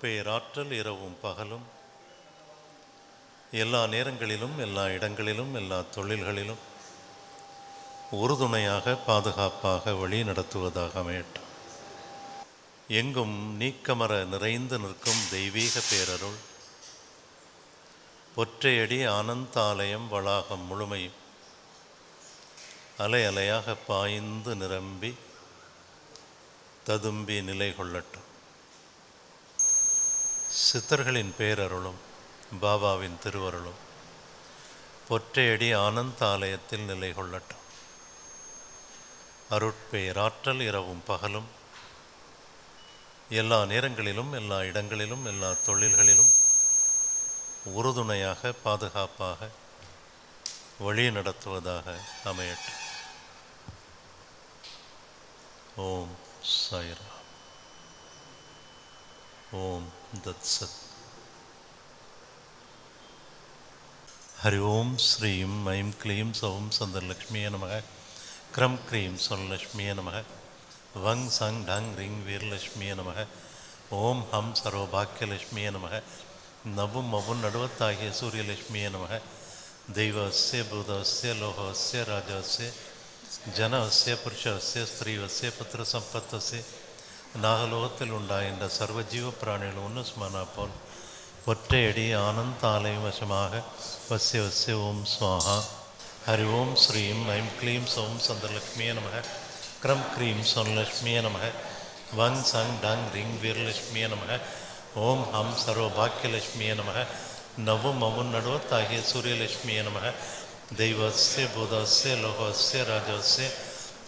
பேராற்றல் இரவும் பகலும். எல்லா நேரங்களிலும் எல்லா இடங்களிலும் எல்லா தொழில்களிலும் உறுதுணையாக பாதுகாப்பாக வழி நடத்துவதாக அமையட்டும். எங்கும் நீக்கமர நிறைந்து நிற்கும் தெய்வீக பேரருள். ஒற்றையடி ஆனந்தாலயம் வளாகம் முழுமையும் அலை அலையாக பாய்ந்து நிரம்பி ததும்பி நிலை கொள்ளட்டும். சித்தர்களின் பேரருளும் பாபாவின் திருவருளும் பொற்றையடி ஆனந்தாலயத்தில் நிலை கொள்ளட்டும். அருட்பெயராற்றல் இரவும் பகலும் எல்லா நேரங்களிலும் எல்லா இடங்களிலும் எல்லா தொழில்களிலும் உறுதுணையாக பாதுகாப்பாக வழி நடத்துவதாக அமையட்டும். ஓம் சாய்ராம். ஓம் दत्सत्। हरि ओं श्रीं ऐं क्लीं सौं सन्दरलक्ष्मीये नमः। क्रं क्रीं नम नमः। वं सं ढं ह्रीं वीरलक्ष्मीये नम। दैव से सर्वभाग्यलक्ष्मीये से लोह से राज से जन से पुरुष से स्त्री से पुत्र संपत्त से சம்பத்தஸ்ய நாகலோகத்தில் உண்டாகின்ற சர்வஜீவ பிராணிகள் ஒன்று ஸ்மரணா போல். ஒற்றையடி ஆனந்தாலயம் வசமாக. வசிய வசிய ஓம் ஸ்வாஹா ஹரி ஓம் ஸ்ரீம் ஐம் க்ளீம் சௌம் சந்திரலக்ஷ்மியே நமக. க்ரம் க்ரீம் சொன்னலக்ஷ்மியே நமக. வங் சங் டங் ரிங் வீரலட்சுமியே நமக. ஓம் ஹம் சர்வபாக்கியலட்சுமியே நமக. நவும் மவும் நடுவத்தாகிய சூரியலட்சுமியே நமக.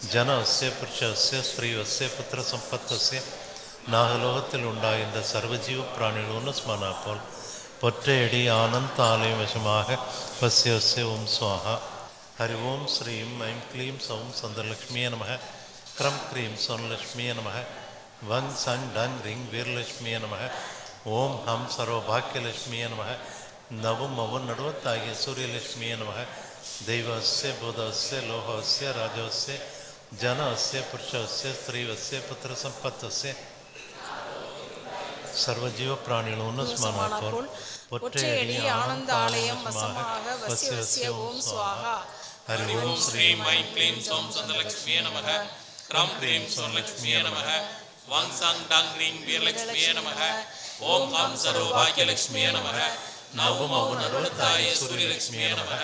தெய்வஸ்ய பூதஸ்ய லோகஸ்ய ராஜஸ்ய ஜனஸ்ய புருஷஸ்ய ஸ்திரீவஸ்ய புத்திர சம்பத்தஸ்ய நாகலோகத்தில் உண்டாகின்ற சர்வஜீவ பிராணிகளோன்னு ஸ்மரணா போல் பொற்றையடி ஆனந்த ஆலயம் வசமாக வசியஸ்ய ஓம் சுவாஹா ஹரி ஓம் ஸ்ரீம் ஐம் க்ளீம் சௌம் சந்திரலக்ஷ்மியே நமக க்ரம் க்ரீம் சோனலக்ஷ்மியே நமக வங் சங் டங் ரிங் வீரலட்சுமியே நமக ஓம் ஹம் சர்வபாக்கியலட்சுமியே நமக நவும் மவும் நடுவத்தாகிய சூரியலட்சுமியே நமக தெய்வஸ்ய பூதஸ்ய லோகஸ்ய ராஜஸ்ய ஜனஸ்ய புருஷஸ்ய ஸ்திரீவஸ்ய புத்திர சம்பத்தஸ்ய சர்வஜீவ பிராணிகளோன்னு ஸ்மரணா போல் ஒற்றையடி ஆனந்த ஆலயம் வசமாக வசிய வசிய ஓம் சுவாகா ஹரி ஓம் ஸ்ரீ ஐம் க்ளீம் சோம் சந்தலக்ஷ்மியே நமக க்ரம் க்ரீம் சோன்லக்ஷ்மியே நமக வாங் சாங் டாங் க்ரீம் வீரலக்ஷ்மியே நமக ஓம் ஹம் சர்வபாக்கியலக்ஷ்மியே நமக நவும் அவும் அருளத்தாய சூரியலக்ஷ்மியே நமக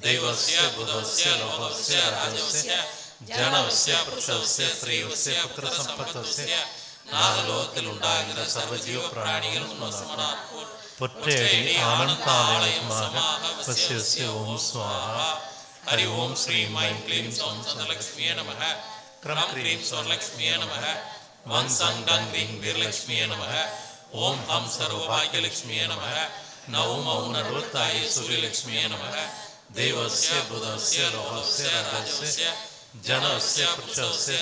தெய்வஸ்ய புதஸ்ய லோகஸ்ய ராஜவஸ்ய ஜனவஸ்ய புருஷவஸ்ய ஸ்ரீவஸ்ய புத்திர சம்பத்தஸ்ய நாகலோகத்தில் உண்டாகிற சர்வஜீவ பிராணிகளும் மனசமனா பொற்றையடி ஆனந்தாலயமாக வசிய வசிய ஓம் ஸ்வாஹா ஹரி ஓம் ஸ்ரீம் ஐம் க்ளீம் சோம் சந்தலக்ஷ்மியே நமக க்ரம் க்ரீம் சோன்லக்ஷ்மியே நமக வங் சங் டங் க்ரீம் வீரலக்ஷ்மியே நமக ஓம் ஹம் சர்வபாக்கியலக்ஷ்மியே நமக நவும் மௌன அருவத்தாய சூரியலக்ஷ்மியே நமக தேவஸ்ய புதஸ்ய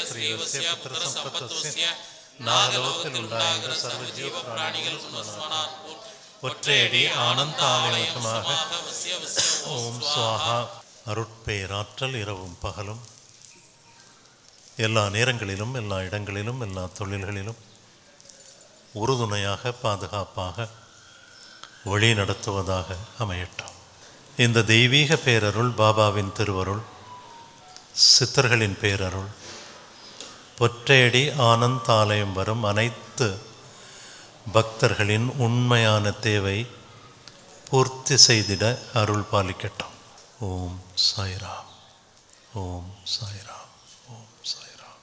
ஓம் சுவாஹா அருட்பேராற்றல் இரவும் பகலும் எல்லா நேரங்களிலும் எல்லா இடங்களிலும் எல்லா தொழில்களிலும் உறுதுணையாக பாதுகாப்பாக வழி நடத்துவதாக அமையட்டும் இந்த தெய்வீக பேரருள் பாபாவின் திருவருள் சித்தர்களின் பேரருள். பொற்றையடி ஆனந்தாலயம் வரும் அனைத்து பக்தர்களின் உண்மையான தேவை பூர்த்தி செய்திட அருள் பாலிக்கட்டும். ஓம் சாய்ராம். ஓம் சாய்ராம். ஓம் சாய்ராம்.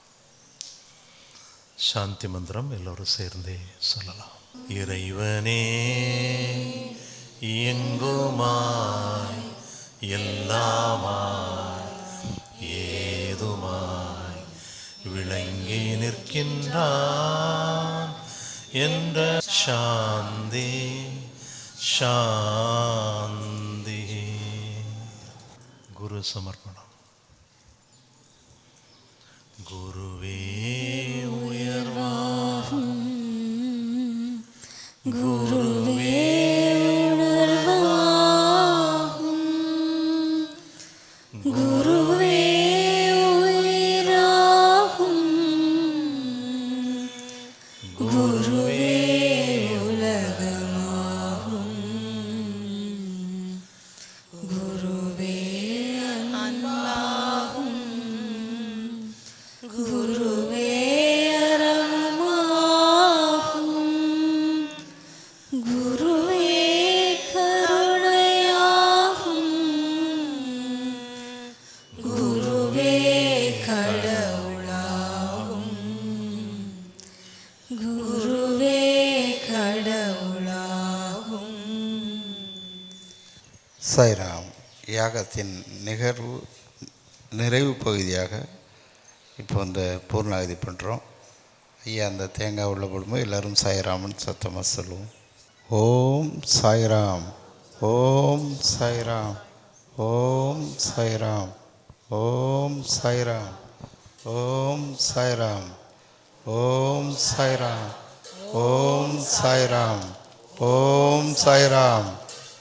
சாந்தி மந்திரம் எல்லோரும் சேர்ந்தே சொல்லலாம். இறைவனே எங்குமாய் எல்லாமாய். ஏதுமாய் விளங்கி நிற்கின்றான் என்ற சாந்தி சாந்தி. குரு சமர்ப்பணம். குருவே உயர்வாகும். குரு சாய்ராம் யாகத்தின் நிகழ்வு நிறைவு பகுதியாக இப்போ இந்த பூர்ணாகதி பண்ணுறோம் ஐயா அந்த தேங்காய் உள்ள போடும்போது எல்லோரும் சாய்ராமன் சத்தமாக சொல்லுவோம். ஓம் சாய்ராம் ஓம் சாய்ராம் ஓம் சாய்ராம் ஓம் சாய்ராம் ஓம் சாய்ராம் ஓம் சாய்ராம் ஓம் சாய்ராம் ஓம் சாய்ராம்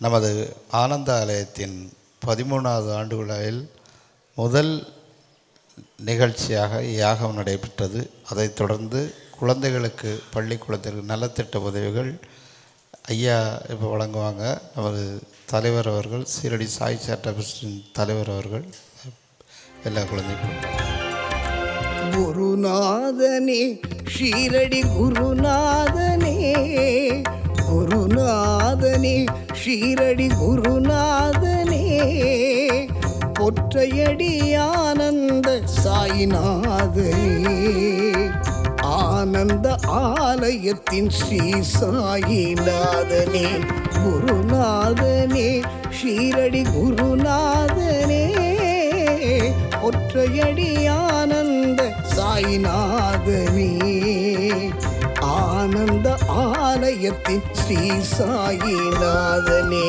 நமது ஆனந்த ஆலயத்தின் பதிமூணாவது ஆண்டு விழாவில் முதல் நிகழ்ச்சியாக யாகம் நடைபெற்றது. அதைத் தொடர்ந்து குழந்தைகளுக்கு பள்ளி குழந்தைகளுக்கு நலத்திட்ட உதவிகள் ஐயா இப்போ வழங்குவாங்க. நமது தலைவர் அவர்கள் சீரடி சாய் சேட்டபிஸ்டின் தலைவர் அவர்கள் எல்லா குழந்தைகளும் குருநாதனே ஷீரடி குருநாதனே குருநாதனே ஷீரடி குருநாதனே பொற்றையடி ஆனந்த சாயிநாதனே ஆனந்த ஆலயத்தின் ஸ்ரீ சாயிநாதனே குருநாதனே ஷீரடி குருநாதனே ஒற்றையடி ஆனந்த சாயிநாதனே. ஆனந்த ஆலயத்தின் ஸ்ரீ சாயிநாதனே.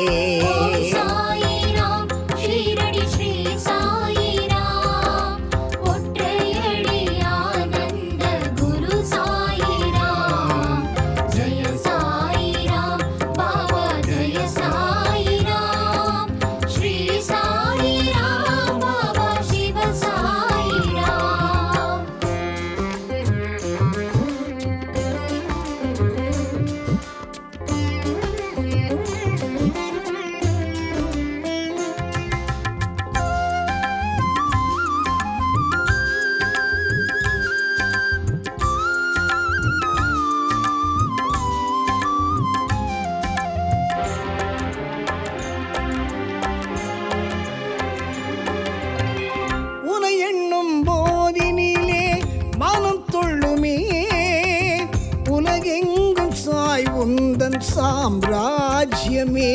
சாம்ராஜ்யமே.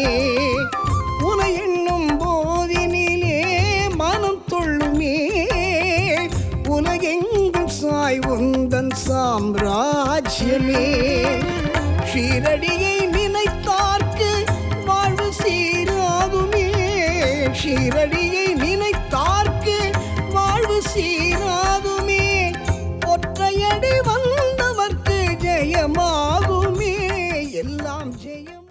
உனை எண்ணும் போதினிலே மனம் தொள்ளுமே உலகெங்கும் சாய் உந்தன் சாம்ராஜ்யமே. ஷீரடியை நினைத்தார்க்கு வாழ்வு சீராகுமே. ஷீரடி